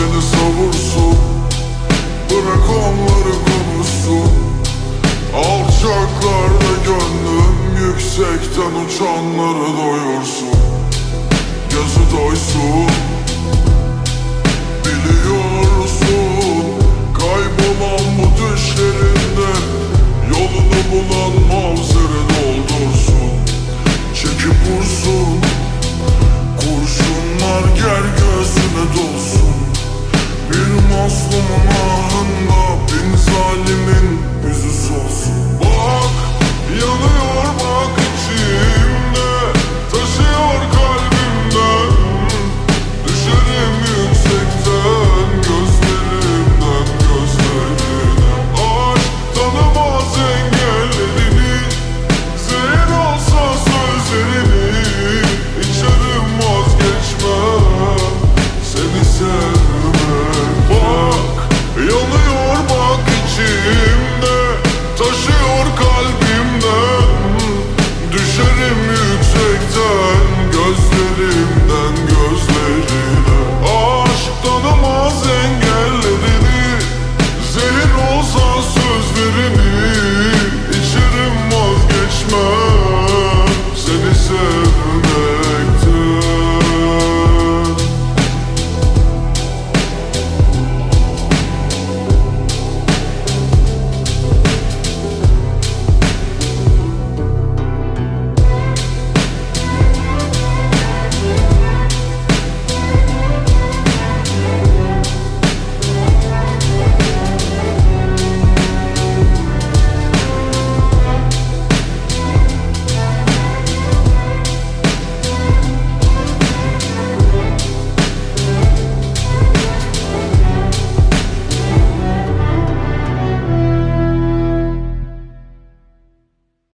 beni savursun. Bırak onları konuşsun. Alçaklar ve gönlüm yüksekten uçanları doyursun. Gözü doysun. Olmama handa beni zalim blue.